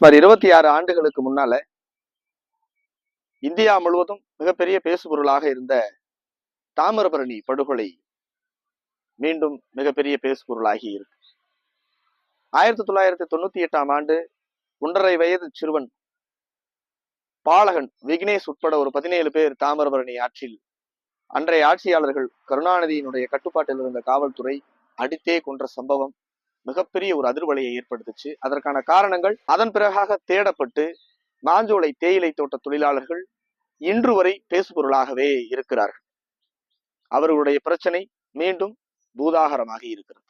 சுமார் இருபத்தி ஆறு ஆண்டுகளுக்கு முன்னால இந்தியா முழுவதும் மிகப்பெரிய பேசுபொருளாக இருந்த தாமிரபரணி படுகொலை மீண்டும் மிகப்பெரிய பேசுபொருளாகி இருக்கு. ஆயிரத்தி தொள்ளாயிரத்தி தொண்ணூத்தி எட்டாம் ஆண்டு ஒன்றரை வயது சிறுவன் பாலகன் விக்னேஷ் உட்பட ஒரு பதினேழு பேர் தாமிரபரணி ஆற்றில் அன்றைய ஆட்சியாளர்கள் கருணாநிதியினுடைய கட்டுப்பாட்டில் இருந்த காவல்துறை அடித்தே கொன்ற சம்பவம் மிகப்பெரிய ஒரு அதிர்வலையை ஏற்படுத்துச்சு. அதற்கான காரணங்கள் அதன் பிறகாக தேடப்பட்டு மாஞ்சோலை தேயிலை தோட்ட தொழிலாளர்கள் இன்று வரை பேசுபொருளாகவே இருக்கிறார்கள். அவர்களுடைய பிரச்சனை மீண்டும் பூதாகரமாக இருக்கிறது.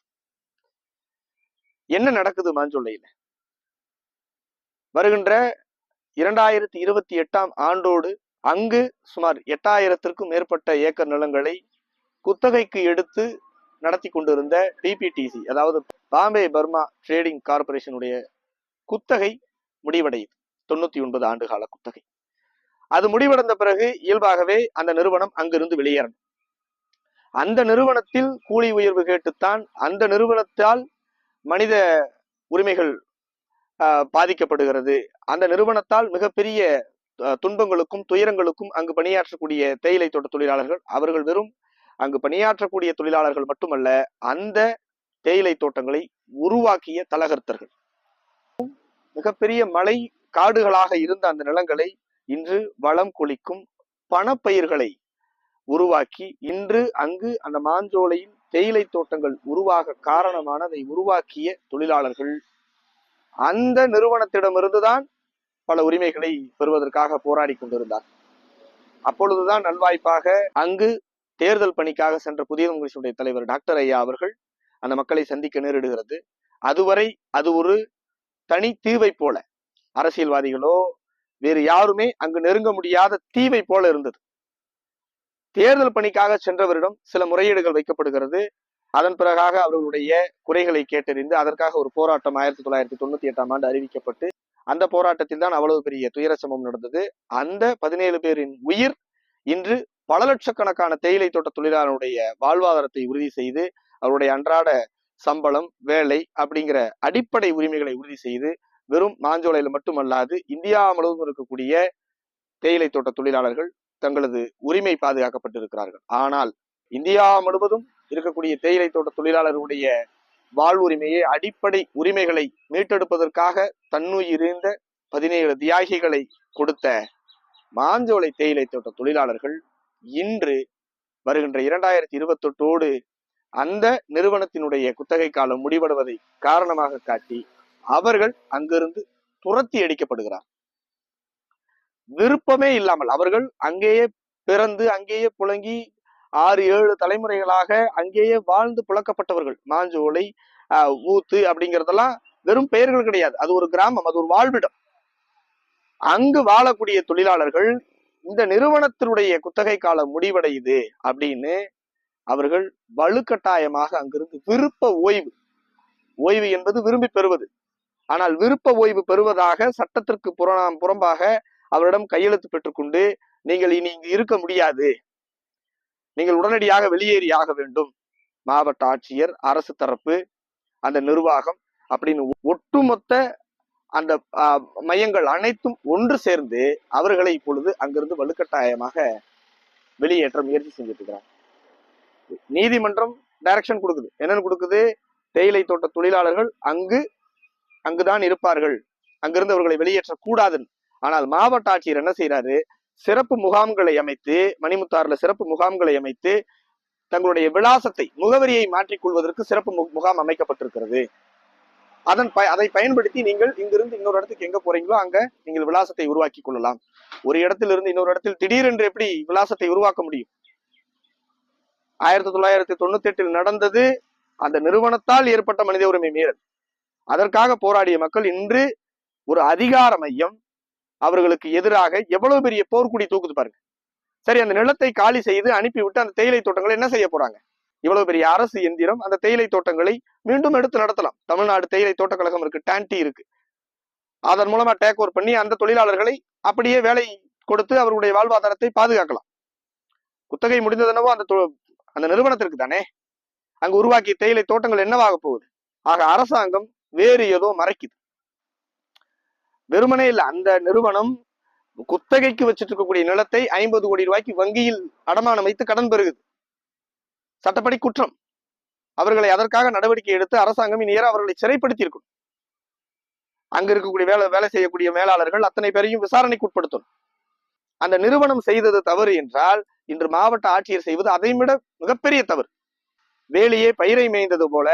என்ன நடக்குது மாஞ்சோலையில? வருகின்ற இரண்டாயிரத்தி இருபத்தி எட்டாம் ஆண்டோடு அங்கு சுமார் எட்டாயிரத்திற்கும் மேற்பட்ட ஏக்கர் நிலங்களை குத்தகைக்கு எடுத்து நடத்தி கொண்டிருந்த பிபிடிசி அதாவது பாம்பே பர்மா ட்ரேடிங் கார்பரேஷனுடைய குத்தகை முடிவடையுது. தொண்ணூத்தி ஒன்பது ஆண்டு கால குத்தகை. அது முடிவடைந்த பிறகு இயல்பாகவே அந்த நிறுவனம் அங்கிருந்து வெளியேறணும். அந்த நிறுவனத்தில் கூலி உயர்வு கேட்டுத்தான் அந்த நிறுவனத்தால் மனித உரிமைகள் பாதிக்கப்படுகிறது. அந்த நிறுவனத்தால் மிகப்பெரிய துன்பங்களுக்கும் துயரங்களுக்கும் அங்கு பணியாற்றக்கூடிய தேயிலை தோட்ட தொழிலாளர்கள் அவர்கள் வெறும் அங்கு பணியாற்றக்கூடிய தொழிலாளர்கள் மட்டுமல்ல அந்த தேயிலை தோட்டங்களை உருவாக்கிய தலகர்த்தர்கள். மிகப்பெரிய மலை காடுகளாக இருந்த அந்த நிலங்களை இன்று வளம் கொளிக்கும் பணப்பயிர்களை உருவாக்கி இன்று அங்கு அந்த மாஞ்சோலையின் தேயிலை தோட்டங்கள் உருவாக காரணமான அதை உருவாக்கிய தொழிலாளர்கள். அந்த நிறுவனத்திடமிருந்துதான் பல உரிமைகளை பெறுவதற்காக போராடி கொண்டிருந்தார் அப்பொழுதுதான் நல்வாய்ப்பாக அங்கு தேர்தல் பணிக்காக சென்ற புதிய காங்கிரசுடைய தலைவர் டாக்டர் ஐயா அவர்கள் அந்த மக்களை சந்திக்க நேரிடுகிறது. அதுவரை அது ஒரு தனி தீவை போல. அரசியல்வாதிகளோ வேறு யாருமே அங்கு நெருங்க முடியாத தீவை போல இருந்தது. தேர்தல் பணிக்காக சென்றவரிடம் சில முறையீடுகள் வைக்கப்படுகிறது. அதன் பிறகாக அவர்களுடைய குறைகளை கேட்டறிந்து அதற்காக ஒரு போராட்டம் ஆயிரத்தி தொள்ளாயிரத்தி தொண்ணூத்தி எட்டாம் ஆண்டு அறிவிக்கப்பட்டு அந்த போராட்டத்தில் தான் அவ்வளவு பெரிய துயர சம்பவம் நடந்தது. அந்த பதினேழு பேரின் உயிர் இன்று பல லட்சக்கணக்கான தேயிலை தோட்ட தொழிலாளருடைய வாழ்வாதாரத்தை உறுதி செய்து அவருடைய அன்றாட சம்பளம் வேலை அப்படிங்கிற அடிப்படை உரிமைகளை உறுதி செய்து வெறும் மாஞ்சோலையில மட்டுமல்லாது இந்தியா முழுவதும் இருக்கக்கூடிய தேயிலை தோட்ட தொழிலாளர்கள் தங்களது உரிமை பாதுகாக்கப்பட்டிருக்கிறார்கள். ஆனால் இந்தியா முழுவதும் இருக்கக்கூடிய தேயிலை தோட்ட தொழிலாளர்களுடைய வாழ்வுரிமையை அடிப்படை உரிமைகளை மீட்டெடுப்பதற்காக தன்னுயிரிந்த பதினேழு தியாகிகளை கொடுத்த மாஞ்சோலை தேயிலை தோட்ட தொழிலாளர்கள் இன்று வருகின்ற இரண்டாயிரத்தி இருபத்தெட்டோடு அந்த நிறுவனத்தினுடைய குத்தகை காலம் முடிவடைவதை காரணமாக காட்டி அவர்கள் அங்கிருந்து துரத்தி அடிக்கப்படுகிறார். விருப்பமே இல்லாமல் அவர்கள் அங்கேயே பிறந்து அங்கேயே புழங்கி ஆறு ஏழு தலைமுறைகளாக அங்கேயே வாழ்ந்து புழக்கப்பட்டவர்கள். மாஞ்சோலை ஆஹ், ஊத்து அப்படிங்கறதெல்லாம் வெறும் பெயர்கள் கிடையாது. அது ஒரு கிராமம் அது ஒரு வாழ்விடம். அங்கு வாழக்கூடிய தொழிலாளர்கள் இந்த நிறுவனத்தினுடைய குத்தகை காலம் முடிவடையுது அப்படின்னு அவர்கள் வலுக்கட்டாயமாக அங்கிருந்து விருப்ப ஓய்வு. ஓய்வு என்பது விரும்பி பெறுவது. ஆனால் விருப்ப ஓய்வு பெறுவதாக சட்டத்திற்கு புறம் புறம்பாக அவரிடம் கையெழுத்து பெற்றுக்கொண்டு நீங்கள் இனி இங்கு இருக்க முடியாது. நீங்கள் உடனடியாக வெளியேறி ஆக வேண்டும். மாவட்ட ஆட்சியர் அரசு தரப்பு அந்த நிர்வாகம் அப்படின்னு ஒட்டுமொத்த அந்த மையங்கள் அனைத்தும் ஒன்று சேர்ந்து அவர்களை இப்பொழுது அங்கிருந்து வலுக்கட்டாயமாக வெளியேற்ற முயற்சி செஞ்சுட்டு இருக்கிறாங்க நீதிமன்றம் டைரக்ஷன் கொடுக்குது. என்னன்னு கொடுக்குது? தேயிலை தோட்ட தொழிலாளர்கள் அங்கு அங்குதான் இருப்பார்கள். அங்கிருந்து அவர்களை வெளியேற்றக்கூடாதுன்னு. ஆனால் மாவட்ட ஆட்சியர் என்ன செய்யறாரு சிறப்பு முகாம்களை அமைத்து மணிமுத்தாறுல சிறப்பு முகாம்களை அமைத்து தங்களுடைய விலாசத்தை முகவரியை மாற்றிக் கொள்வதற்கு சிறப்பு மு- முகாம் அமைக்கப்பட்டிருக்கிறது. அதன் ப அதை பயன்படுத்தி நீங்கள் இங்கிருந்து இன்னொரு இடத்துக்கு எங்க போறீங்களோ அங்க நீங்கள் விலாசத்தை உருவாக்கி கொள்ளலாம். ஒரு இடத்திலிருந்து இன்னொரு இடத்தில் திடீரென்று எப்படி விலாசத்தை உருவாக்க முடியும்? ஆயிரத்தி தொள்ளாயிரத்தி தொண்ணூத்தி எட்டில் நடந்தது. அந்த நிறுவனத்தால் ஏற்பட்ட மனித உரிமை மீறல். அதற்காக போராடிய மக்கள் இன்று ஒரு அதிகார மையம். அவர்களுக்கு எதிராக எவ்வளவு பெரிய போர்க்குடி தூக்குது பாருங்க. சரி அந்த நிலத்தை காலி செய்து அனுப்பிவிட்டு அந்த தேயிலை தோட்டங்களை என்ன செய்ய போறாங்க? இவ்வளவு பெரிய அரசு எந்திரம் அந்த தேயிலை தோட்டங்களை மீண்டும் எடுத்து நடத்தலாம். தமிழ்நாடு தேயிலை தோட்ட கழகம் இருக்கு டான்டி இருக்கு. அதன் மூலமா டேக் ஓவர் பண்ணி அந்த தொழிலாளர்களை அப்படியே வேலை கொடுத்து அவருடைய வாழ்வாதாரத்தை பாதுகாக்கலாம். குத்தகை முடிந்ததெனவோ அந்த தொ- அந்த நிறுவனத்திற்கு தானே? அங்கு உருவாக்கிய தேயிலை தோட்டங்கள் என்னவாக போகுது? ஆக அரசாங்கம் வேறு ஏதோ மறைக்குது. வெறுமனே இல்ல அந்த நிறுவனம் குத்தகைக்கு வச்சிட்டு இருக்கக்கூடிய நிலத்தை ஐம்பது கோடி ரூபாய்க்கு வங்கியில் அடமானம் வைத்து கடன் பெறுகுது. சட்டப்படி குற்றம். அவர்களை அதற்காக நடவடிக்கை எடுத்து அரசாங்கம் இந்நேரம் அவர்களை சிறைப்படுத்தி இருக்கும் அங்க இருக்கக்கூடிய வேலை வேலை செய்யக்கூடிய மேலாளர்கள் அத்தனை பேரையும் விசாரணைக்கு உட்படுத்தணும். அந்த நிறுவனம் செய்தது தவறு என்றால் இன்று மாவட்ட ஆட்சியர் செய்வது அதை விட மிகப்பெரிய தவறு. வேலையே பயிரை மேய்ந்தது போல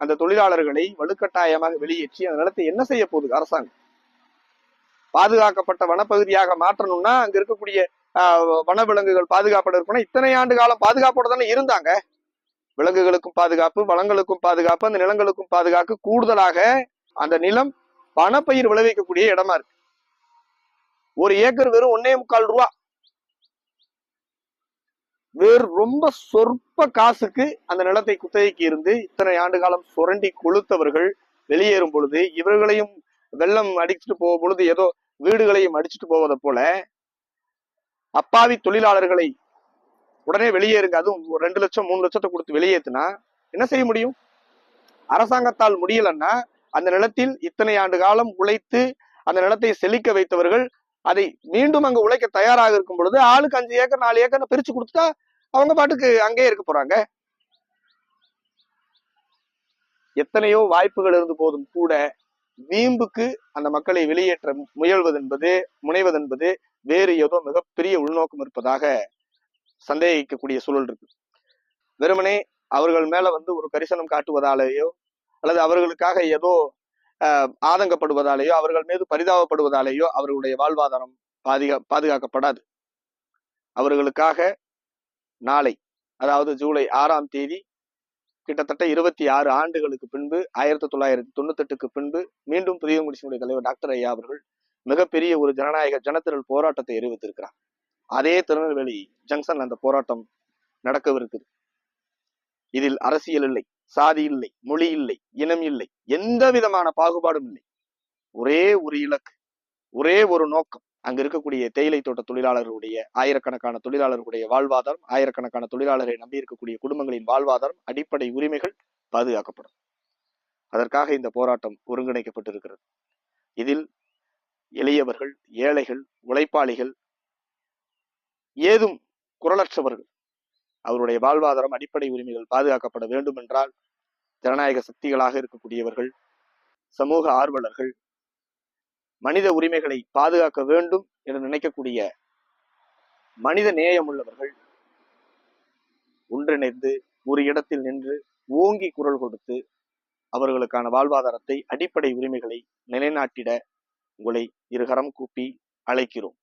அந்த தொழிலாளர்களை வலுக்கட்டாயமாக வெளியேற்றி அந்த நிலத்தை என்ன செய்ய போகுது அரசாங்கம்? பாதுகாக்கப்பட்ட வனப்பகுதியாக மாற்றணும்னா அங்க இருக்கக்கூடிய வனவிலங்குகள் பாதுகாப்பட இருக்கணும். இத்தனை ஆண்டு காலம் பாதுகாப்போட தானே இருந்தாங்க. விலங்குகளுக்கும் பாதுகாப்பு வளங்களுக்கும் பாதுகாப்பு அந்த நிலங்களுக்கும் பாதுகாப்பு கூடுதலாக அந்த நிலம் பணப்பயிர் விளைவிக்கக்கூடிய இடமா இருக்கு. ஒரு ஏக்கர் வெறும் ஒன்னே முக்கால் ரூபா. வேறு ரொம்ப சொற்ப காசுக்கு அந்த நிலத்தை குத்தகைக்கு இருந்து இத்தனை ஆண்டு காலம் சுரண்டி கொளுத்தவர்கள் வெளியேறும் பொழுது இவர்களையும் வெள்ளம் அடிச்சுட்டு போகும் பொழுது ஏதோ வீடுகளையும் அடிச்சுட்டு போவதை போல அப்பாவி தொழிலாளர்களை உடனே வெளியேறுங்க. அதுவும் ஒரு ரெண்டு லட்சம் மூணு லட்சத்தை கொடுத்து வெளியேற்றுனா என்ன செய்ய முடியும்? அரசாங்கத்தால் முடியலன்னா அந்த நிலத்தில் இத்தனை ஆண்டு காலம் உழைத்து அந்த நிலத்தை செழிக்க வைத்தவர்கள் அதை மீண்டும் அங்க உழைக்க தயாராக இருக்கும் பொழுது ஆளுக்கு அஞ்சு ஏக்கர் நாலு ஏக்கர் பிரிச்சு கொடுத்தா அவங்க பாட்டுக்கு அங்கேயே இருக்க போறாங்க. எத்தனையோ வாய்ப்புகள் இருந்து போதும் கூட வீம்புக்கு அந்த மக்களை வெளியேற்ற முயல்வதென்பது முனைவதென்பது வேறு ஏதோ மிகப்பெரிய உள்நோக்கம் இருப்பதாக சந்தேகிக்கக்கூடிய சூழல் இருக்கு. வெறுமனே அவர்கள் மேல வந்து ஒரு கரிசனம் காட்டுவதாலேயோ அல்லது அவர்களுக்காக ஏதோ ஆஹ், ஆதங்கப்படுவதாலேயோ அவர்கள் மீது பரிதாபப்படுவதாலேயோ அவர்களுடைய வாழ்வாதாரம் பாதுகா பாதுகாக்கப்படாது. அவர்களுக்காக நாளை அதாவது ஜூலை ஆறாம் தேதி கிட்டத்தட்ட இருபத்தி ஆறு ஆண்டுகளுக்கு பின்பு ஆயிரத்தி தொள்ளாயிரத்தி தொண்ணூத்தி எட்டுக்கு பின்பு மீண்டும் புதிய முடிச்சினுடைய தலைவர் டாக்டர் ஐயா அவர்கள் மிகப்பெரிய ஒரு ஜனநாயக ஜனத்திரள் போராட்டத்தை அறிவித்திருக்கிறார். அதே திருநெல்வேலி ஜங்ஷன் அந்த போராட்டம் நடக்கவிருக்குது. இதில் அரசியல் இல்லை சாதி இல்லை மொழி இல்லை இனம் இல்லை எந்த விதமான பாகுபாடும் இல்லை. ஒரே ஒரு இலக்கு ஒரே ஒரு நோக்கம் அங்க இருக்கக்கூடிய தேயிலை தோட்ட தொழிலாளர்களுடைய ஆயிரக்கணக்கான தொழிலாளர்களுடைய வாழ்வாதாரம் ஆயிரக்கணக்கான தொழிலாளரை நம்பி இருக்கக்கூடிய குடும்பங்களின் வாழ்வாதாரம் அடிப்படை உரிமைகள் பாதுகாக்கப்படும். அதற்காக இந்த போராட்டம் ஒருங்கிணைக்கப்பட்டிருக்கிறது. இதில் எளியவர்கள் ஏழைகள் உழைப்பாளிகள் ஏதும் குரலற்றவர்கள் அவருடைய வாழ்வாதாரம் அடிப்படை உரிமைகள் பாதுகாக்கப்பட வேண்டும் என்றால் ஜனநாயக சக்திகளாக இருக்கக்கூடியவர்கள் சமூக ஆர்வலர்கள் மனித உரிமைகளை பாதுகாக்க வேண்டும் என்று நினைக்கக்கூடிய மனித நேயம் உள்ளவர்கள் ஒன்றிணைந்து ஒரு இடத்தில் நின்று ஓங்கி குரல் கொடுத்து அவர்களுக்கான வாழ்வாதாரத்தை அடிப்படை உரிமைகளை நிலைநாட்டிட உங்களை இருகரம் கூப்பி அழைக்கிறோம்.